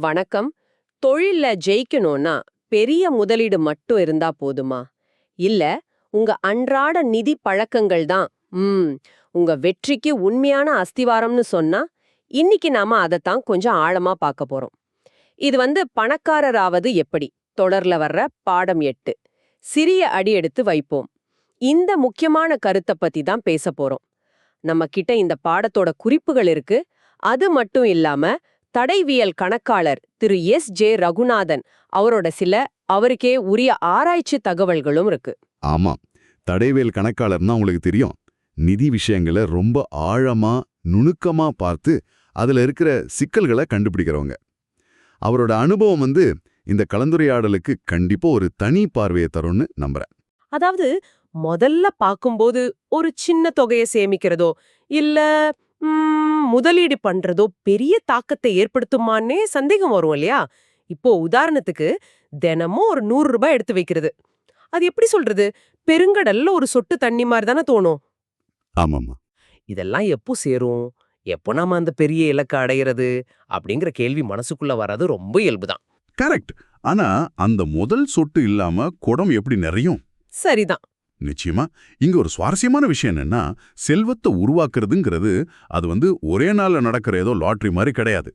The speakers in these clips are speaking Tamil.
வணக்கம். தொழில்ல ஜெயிக்கணும்னா பெரிய முதலீடு மட்டும் இருந்தா போதுமா? இல்ல உங்க அன்றாட நிதி பழக்கங்கள் தான் ம் உங்க வெற்றிக்கு உண்மையான அஸ்திவாரம்னு சொன்னா இன்னைக்கு நாம அதைத்தான் கொஞ்சம் ஆழமா பார்க்க போறோம். இது வந்து பணக்காரராவது எப்படி? தொடர்ல வர்ற பாடம் எட்டு. சிறிய அடி எடுத்து வைப்போம். இந்த முக்கியமான கருத்தை பத்தி தான் பேச போறோம். நம்ம கிட்ட இந்த பாடத்தோட குறிப்புகள் இருக்கு. அது மட்டும் இல்லாம தடைவியல் கணக்காளர் திரு எஸ். ஜே. ரகுநாதன். அவரோட சில அவருக்கே உரிய ஆராய்ச்சி தகவல்களும் இருக்கு. ஆமாம் தடைவேல் கணக்காளர்னா உங்களுக்கு தெரியும். நிதி விஷயங்களை ரொம்ப ஆழமா நுணுக்கமா பார்த்து அதுல இருக்கிற சிக்கல்களை கண்டுபிடிக்கிறவங்க. அவரோட அனுபவம் வந்து இந்த கலந்துரையாடலுக்கு கண்டிப்பா ஒரு தனி பார்வையை தரும்னு நம்புறேன். அதாவது முதல்ல பார்க்கும்போது ஒரு சின்ன தொகையை சேமிக்கிறதோ இல்ல முதலீடு பண்றதோ பெரிய தாக்கத்தை ஏற்படுத்துமான்னே சந்தேகம் வரும் இல்லையா? இப்போ உதாரணத்துக்கு தினமும் ஒரு நூறு ரூபாய் எடுத்து வைக்கிறது. அது எப்படி சொல்றது? பெருங்கடல்ல ஒரு சொட்டு தண்ணி மாதிரி தானே தோணும். ஆமாம்மா. இதெல்லாம் எப்போ சேரும்? எப்போ நாம அந்த பெரிய இலக்கை அடையிறது? அப்படிங்கிற கேள்வி மனசுக்குள்ள வர்றது ரொம்ப இயல்புதான். கரெக்ட். ஆனா அந்த முதல் சொட்டு இல்லாம குடம் எப்படி நிறையும்? சரிதான். நிச்சயமா. இங்க ஒரு சுவாரஸ்யமான விஷயம் என்னன்னா செல்வத்தை உருவாக்குறதுங்கிறது அது வந்து ஒரே நாள்ல நடக்கிற ஏதோ லாட்டரி மாதிரி கிடையாது.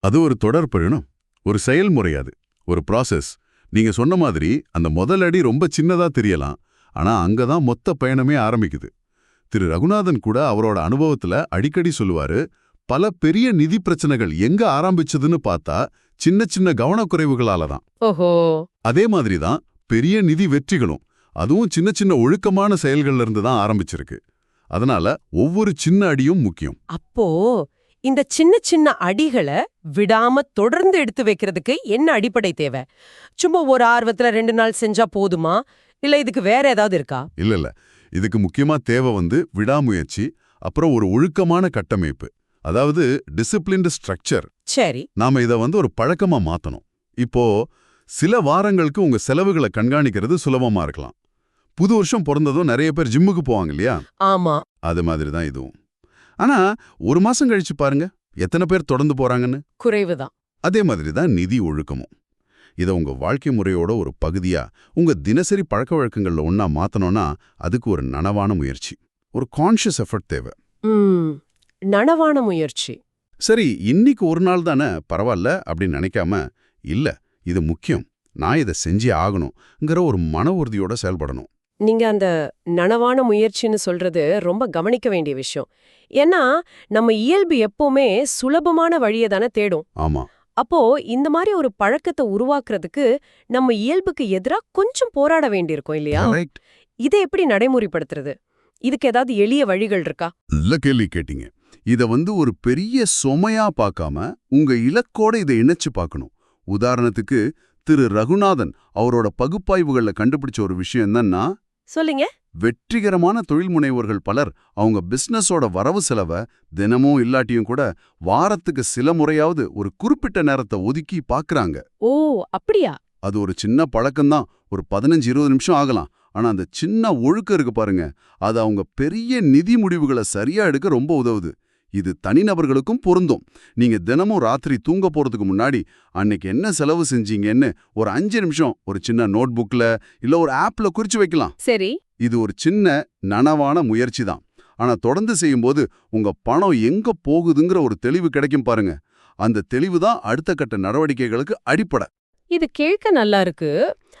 அது ஒரு தொடர் பயணம் ஒரு செயல்முறை அது. ஒரு ப்ராசஸ் நீங்க சொன்ன மாதிரி அந்த முதல் அடி ரொம்ப சின்னதா தெரியலாம். ஆனா அங்கதான் மொத்த பயணமே ஆரம்பிக்குது. திரு. ரகுநாதன் கூட அவரோட அனுபவத்துல அடிக்கடி சொல்லுவாரு பல பெரிய நிதி பிரச்சனைகள் எங்க ஆரம்பிச்சதுன்னு பார்த்தா சின்ன சின்ன கவனக்குறைவுகளால தான். ஓஹோ. அதே மாதிரி தான் பெரிய நிதி வெற்றிகளும். அதுவும் சின்ன சின்ன ஒழுக்கமான செயல்கள்ல இருந்து தான் ஆரம்பிச்சிருக்கு. அதனால ஒவ்வொரு சின்ன அடியும் முக்கியம். அப்போ இந்த சின்ன சின்ன அடிகளை விடாம தொடர்ந்து எடுத்து வைக்கிறதுக்கு என்ன அடிப்படை தேவை? சும்மா ஒரு ஆர்வத்துல ரெண்டு நாள் செஞ்சா போதுமா? இல்ல இதுக்கு வேற ஏதாவது இருக்கா? இல்ல இல்ல. இதுக்கு முக்கியமா தேவை வந்து விடாமுயற்சி அப்புறம் ஒரு ஒழுக்கமான கட்டமைப்பு. அதாவது டிசிப்ளின்டு ஸ்ட்ரக்சர் சரி. நாம இத வந்து ஒரு பழக்கமா மாத்தணும். இப்போ சில வாரங்களுக்கு உங்க செலவுகளை கண்காணிக்கிறது சுலபமா இருக்கலாம். புது வருஷம் பிறந்ததும் நிறைய பேர் ஜிம்முக்கு போவாங்க இல்லையா? ஆமா. அது மாதிரி தான் இதுவும். ஆனா ஒரு மாசம் கழிச்சு பாருங்க எத்தனை பேர் தொடர்ந்து போறாங்கன்னு? குறைவுதான் அதே மாதிரி தான் நிதி ஒழுக்கமும். இதை உங்க வாழ்க்கை முறையோட ஒரு பகுதியா உங்க தினசரி பழக்க வழக்கங்கள்ல ஒண்ணா மாத்தணும்னா அதுக்கு ஒரு நனவான முயற்சி. ஒரு கான்ஷியஸ் எஃபர்ட் தேவை. நனவான முயற்சி. சரி இன்னைக்கு ஒரு நாள் தானே பரவாயில்ல அப்படின்னு நினைக்காம இல்ல இது முக்கியம். நான் இதை செஞ்சே ஆகணுங்கிற ஒரு மன உறுதியோட செயல்படணும். நீங்க அந்த நனவான முயற்சின்னு சொல்றது ரொம்ப கவனிக்க வேண்டிய விஷயம். ஏன்னா நம்ம இயல்பு எப்பவுமே சுலபமான வழியை தானே தேடும். ஆமா. அப்போ இந்த மாதிரி ஒரு பழக்கத்தை உருவாக்குறதுக்கு நம்ம இயல்புக்கு எதிரா கொஞ்சம் போராட வேண்டியிருக்கும் இல்லையா. இதை எப்படி நடைமுறைப்படுத்துறது? இதுக்கு ஏதாவது எளிய வழிகள் இருக்கா? நல்ல கேள்வி கேட்டீங்க. இத வந்து ஒரு பெரிய சுமையா பார்க்காம உங்க இலக்கோட இதை இணைச்சு பார்க்கணும். உதாரணத்துக்கு திரு ரகுநாதன் அவரோட பகுப்பாய்வுகள்ல கண்டுபிடிச்ச ஒரு விஷயம் என்னன்னா சொல்லுங்க. வெற்றிகரமான தொழில் முனைவோர்கள் பலர் அவங்க பிசினஸோட வரவு செலவை தினமும் இல்லாட்டியும் கூட வாரத்துக்கு சில முறையாவது ஒரு குறிப்பிட்ட நேரத்தை ஒதுக்கி பார்க்கறாங்க ஓ அப்படியா? அது ஒரு சின்ன பழக்கம்தான். ஒரு பதினஞ்சு இருபது நிமிஷம் ஆகலாம். ஆனா அந்த சின்ன ஒழுக்கம் இருக்கு பாருங்க. அது அவங்க பெரிய நிதி முடிவுகளை சரியா எடுக்க ரொம்ப உதவுது. இது தனிநபர்களுக்கும் பொருந்தும். நீங்க தினமும் ராத்திரி தூங்க போறதுக்கு முன்னாடி அன்னைக்கு என்ன செலவு செஞ்சீங்கன்னு ஒரு அஞ்சு நிமிஷம் ஒரு சின்ன நோட் புக்ல இல்ல ஒரு ஆப்ல குறிச்சு வைக்கலாம். சரி. இது ஒரு சின்ன நனவான முயற்சி தான். ஆனா தொடர்ந்து செய்யும்போது உங்க பணம் எங்க போகுதுங்கிற ஒரு தெளிவு கிடைக்கும் பாருங்க. அந்த தெளிவு தான் அடுத்த கட்ட நடவடிக்கைகளுக்கு அடிப்படை. இது கேட்க நல்லா இருக்கு.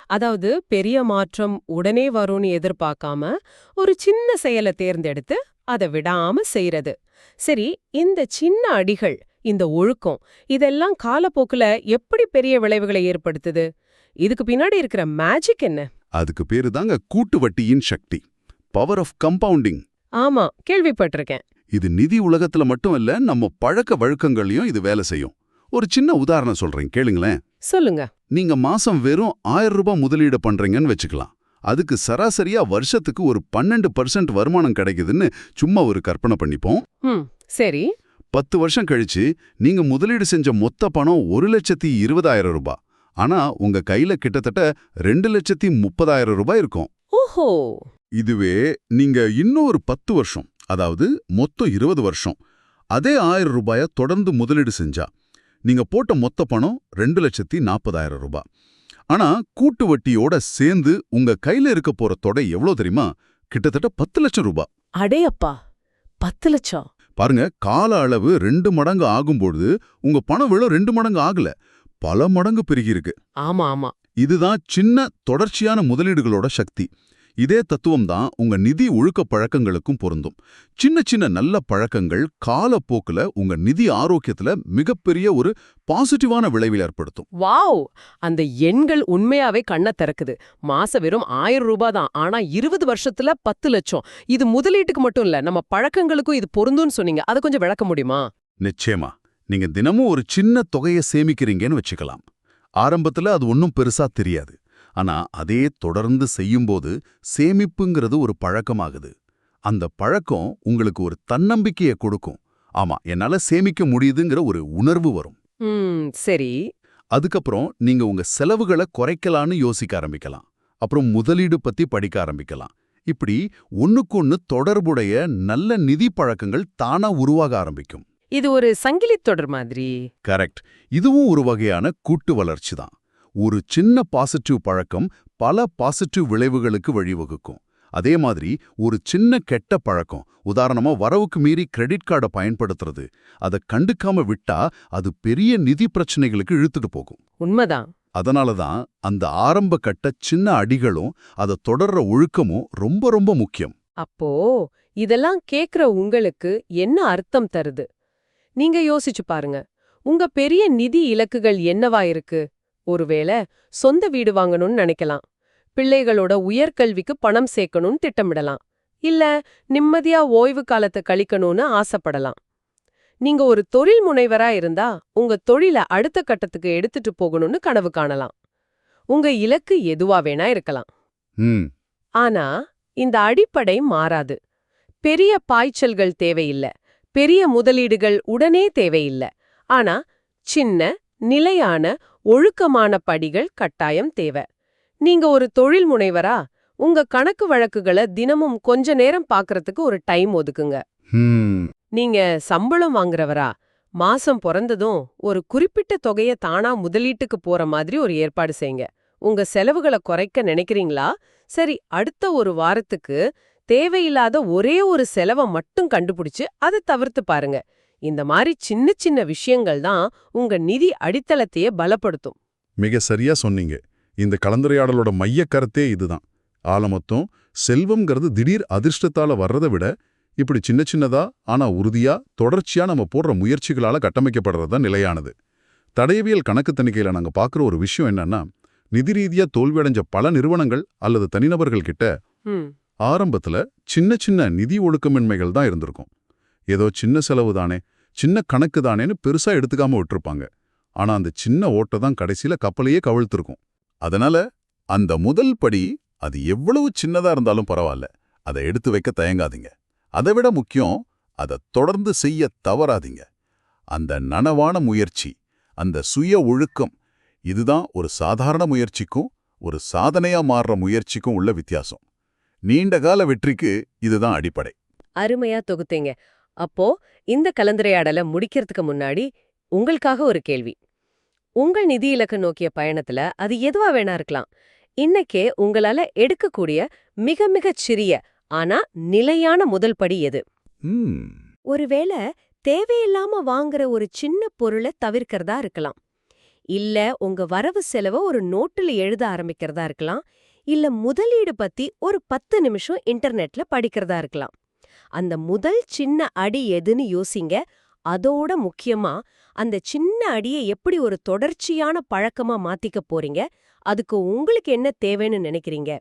அதாவது பெரிய மாற்றம் உடனே வரும்னு எதிர்பார்க்காம ஒரு சின்ன செயலை தேர்ந்தெடுத்து அதை விடாம செய்யறது சரி இந்த சின்ன அடிகள் இந்த ஒழுக்கம் இதெல்லாம் காலப்போக்குல எப்படி பெரிய விளைவுகளை ஏற்படுத்துது? இதுக்கு பின்னாடி இருக்கிற மேஜிக் என்ன? அதுக்கு பேரு தாங்க கூட்டு வட்டியின் சக்தி பவர் ஆஃப் கம்பவுண்டிங் ஆமா கேள்விப்பட்டிருக்கேன். இது நிதி உலகத்துல மட்டும் இல்ல நம்ம பழக்க வழக்கங்களையும் இது வேலை செய்யும். ஒரு சின்ன உதாரணம் சொல்றேன் கேளுங்களேன். சொல்லுங்க. நீங்க மாசம் வெறும் ஆயிரம் ரூபாய் முதலீடு பண்றீங்கன்னு வச்சுக்கலாம். அதுக்கு சராசரியா வருஷத்துக்கு ஒரு பன்னெண்டு பர்சன்ட் வருமானம் கிடைக்குதுன்னு சும்மா ஒரு கற்பனை பண்ணிப்போம். சரி. பத்து வருஷம் கழிச்சு நீங்க முதலீடு செஞ்ச மொத்த பணம் ஒரு லட்சத்தி இருபதாயிரம் ரூபாய். ஆனா உங்க கையில கிட்டத்தட்ட ரெண்டு லட்சத்தி முப்பதாயிரம் ரூபாய் இருக்கும். ஓஹோ. இதுவே நீங்க இன்னும் ஒரு பத்து வருஷம் அதாவது மொத்தம் இருபது வருஷம் அதே ஆயிரம் ரூபாய தொடர்ந்து முதலீடு செஞ்சா நீங்க போட்ட மொத்த பணம் ரெண்டு லட்சத்தி நாற்பதாயிரம் ரூபாய். ஆனா கூட்டு வட்டியோட சேர்ந்து உங்க கையில இருக்க போற தொகை எவ்வளவு தெரியுமா? கிட்டத்தட்ட பத்து லட்சம் ரூபாய் அடேயப்பா பத்து லட்சம்? பாருங்க கால அளவு ரெண்டு மடங்கு ஆகும்பொழுது உங்க பண விழம் ரெண்டு மடங்கு ஆகல. பல மடங்கு பெருகியிருக்கு. ஆமா ஆமா. இதுதான் சின்ன தொடர்ச்சியான முதலீடுகளோட சக்தி. இதே தத்துவம் தான் உங்க நிதி ஒழுக்க பழக்கங்களுக்கும் பொருந்தும். சின்ன சின்ன நல்ல பழக்கங்கள் காலப்போக்குல உங்க நிதி ஆரோக்கியத்துல மிகப்பெரிய ஒரு பாசிட்டிவான விளைவில் ஏற்படுத்தும். வாவ்! அந்த எண்கள் உண்மையாவே கண்ணை திறக்குது. மாச வெறும் ஆயிரம் ரூபாய் தான். ஆனா இருபது வருஷத்துல பத்து லட்சம். இது முதலீட்டுக்கு மட்டும் இல்ல நம்ம பழக்கங்களுக்கும் இது பொருந்தும்னு சொன்னீங்க. அதை கொஞ்சம் விளக்க முடியுமா? நிச்சயமா. நீங்க தினமும் ஒரு சின்ன தொகையை சேமிக்கிறீங்கன்னு வச்சுக்கலாம். ஆரம்பத்துல அது ஒன்றும் பெருசா தெரியாது. ஆனா அதே தொடர்ந்து செய்யும்போது சேமிப்புங்கிறது ஒரு பழக்கமாகுது. அந்த பழக்கம் உங்களுக்கு ஒரு தன்னம்பிக்கையை கொடுக்கும். ஆமா என்னால சேமிக்க முடியுதுங்கிற ஒரு உணர்வு வரும். சரி. அதுக்கப்புறம் நீங்க உங்க செலவுகளை குறைக்கலான்னு யோசிக்க ஆரம்பிக்கலாம். அப்புறம் முதலீடு பத்தி படிக்க ஆரம்பிக்கலாம். இப்படி ஒண்ணுக்கொன்னு தொடர்புடைய நல்ல நிதி பழக்கங்கள் தானா உருவாக ஆரம்பிக்கும். இது ஒரு சங்கிலி தொடர் மாதிரி. கரெக்ட். இதுவும் ஒரு வகையான கூட்டு வளர்ச்சி தான். ஒரு சின்ன பாசிட்டிவ் பழக்கம் பல பாசிட்டிவ் விளைவுகளுக்கு வழிவகுக்கும். அதே மாதிரி ஒரு சின்ன கெட்ட பழக்கம் உதாரணமா வரவுக்கு மீறி கிரெடிட் கார்டை பயன்படுத்துறது அதை கண்டுக்காம விட்டா அது பெரிய நிதி பிரச்சனைகளுக்கு இழுத்துட்டு போகும். உண்மைதான். அதனால தான் அந்த ஆரம்ப கட்ட சின்ன அடிகளும் அதை தொடர்ற ஒழுக்கமும் ரொம்ப ரொம்ப முக்கியம். அப்போ இதெல்லாம் கேக்குற உங்களுக்கு என்ன அர்த்தம் தருது? நீங்க யோசிச்சு பாருங்க. உங்க பெரிய நிதி இலக்குகள் என்னவா இருக்கு? ஒருவேளை சொந்த வீடு வாங்கணும்னு நினைக்கலாம். பிள்ளைகளோட உயர்கல்விக்கு பணம் சேர்க்கணும்னு திட்டமிடலாம். இல்ல நிம்மதியா ஓய்வு காலத்தை கழிக்கணும்னு ஆசைப்படலாம். நீங்க ஒரு தொழில் முனைவரா இருந்தா உங்க தொழில அடுத்த கட்டத்துக்கு எடுத்துட்டு போகணும்னு கனவு காணலாம். உங்க இலக்கு எதுவா வேணா இருக்கலாம். ஆனா இந்த அடிப்படை மாறாது. பெரிய பாய்ச்சல்கள் தேவையில்ல. பெரிய முதலீடுகள் உடனே தேவையில்ல. ஆனா சின்ன நிலையான ஒழுக்கமான படிகள் கட்டாயம் தேவை. நீங்க ஒரு தொழில் முனைவரா உங்க கணக்கு வழக்குகளை தினமும் கொஞ்ச நேரம் பார்க்கறதுக்கு ஒரு டைம் ஒதுக்குங்க. நீங்க சம்பளம் வாங்குறவரா மாசம் பிறந்ததும் ஒரு குறிப்பிட்ட தொகைய தானா முதலீட்டுக்கு போற மாதிரி ஒரு ஏற்பாடு செய்யுங்க. உங்க செலவுகளை குறைக்க நினைக்கிறீங்களா? சரி அடுத்த ஒரு வாரத்துக்கு தேவையில்லாத ஒரே ஒரு செலவை மட்டும் கண்டுபிடிச்சு அதை தவிர்த்து பாருங்க. இந்த மாதிரி சின்ன சின்ன விஷயங்கள் தான் உங்க நிதி அடித்தளத்தையே பலப்படுத்தும். மிக சரியா சொன்னீங்க. இந்த கலந்துரையாடலோட மைய கருத்தே இதுதான். ஆலமொத்தம் செல்வம்ங்கிறது திடீர் அதிர்ஷ்டத்தால வர்றதை விட இப்படி சின்ன சின்னதா ஆனா உறுதியா தொடர்ச்சியா நம்ம போடுற முயற்சிகளால கட்டமைக்கப்படுறது தான் நிலையானது. தடயவியல் கணக்கு தணிக்கையில நாங்க பார்க்குற ஒரு விஷயம் என்னன்னா நிதி ரீதியா தோல்வியடைஞ்ச பல நிறுவனங்கள் அல்லது தனிநபர்கள் கிட்ட ஆரம்பத்துல சின்ன சின்ன நிதி ஒழுக்கமின்மைகள் தான் இருந்திருக்கும். ஏதோ சின்ன செலவு தானே சின்ன கணக்கு தானேன்னு பெருசா எடுத்துக்காம விட்டுருப்பாங்க. ஆனா அந்த சின்ன ஓட்டை தான் கடைசியில கப்பலையே கவிழ்த்திருக்கும். அதனால அந்த முதல் படி அது எவ்வளவு சின்னதா இருந்தாலும் பரவாயில்ல. அதை எடுத்து வைக்க தயங்காதீங்க. அதை விட முக்கியம் அதை தொடர்ந்து செய்ய தவறாதீங்க. அந்த நனவான முயற்சி அந்த சுய ஒழுக்கம் இதுதான் ஒரு சாதாரண முயற்சிக்கும் ஒரு சாதனையா மாறுற முயற்சிக்கும் உள்ள வித்தியாசம். நீண்ட கால வெற்றிக்கு இதுதான் அடிப்படை. அருமையா தொகுத்தீங்க. அப்போ இந்த கலந்துரையாடலை முடிக்கிறதுக்கு முன்னாடி உங்களுக்காக ஒரு கேள்வி. உங்கள் நிதி இலக்கு நோக்கிய பயணத்துல அது எதுவா வேணா இருக்கலாம். இன்னைக்கே உங்களால எடுக்கக்கூடிய மிக மிகச் சிறிய ஆனா நிலையான முதல் படி எது? ம். ஒருவேளை தேவையில்லாம வாங்குற ஒரு சின்ன பொருளை தவிர்க்கிறதா இருக்கலாம். இல்ல உங்க வரவு செலவை ஒரு நோட்டுல எழுத ஆரம்பிக்கிறதா இருக்கலாம். இல்ல முதலீடு பத்தி ஒரு பத்து நிமிஷம் இன்டர்நெட்ல படிக்கிறதா இருக்கலாம். அந்த முதல் சின்ன அடி எதுன்னு யோசிங்க. அதோட முக்கியமா அந்த சின்ன அடியை எப்படி ஒரு தொடர்ச்சியான பழக்கமா மாத்திக்க போறீங்க? அதுக்கு உங்களுக்கு என்ன தேவைன்னு நினைக்கிறீங்க?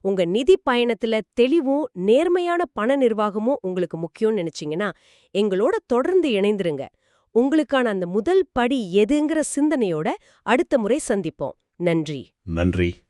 உங்க நிதி பயணத்துல தெளிவும் நேர்மையான பண நிர்வாகமும் உங்களுக்கு முக்கியம்னு நினைச்சீங்கன்னா எங்களோட தொடர்ந்து இணைந்துருங்க. உங்களுக்கான அந்த முதல் படி எதுங்கிற சிந்தனையோட அடுத்த முறை சந்திப்போம். நன்றி. நன்றி.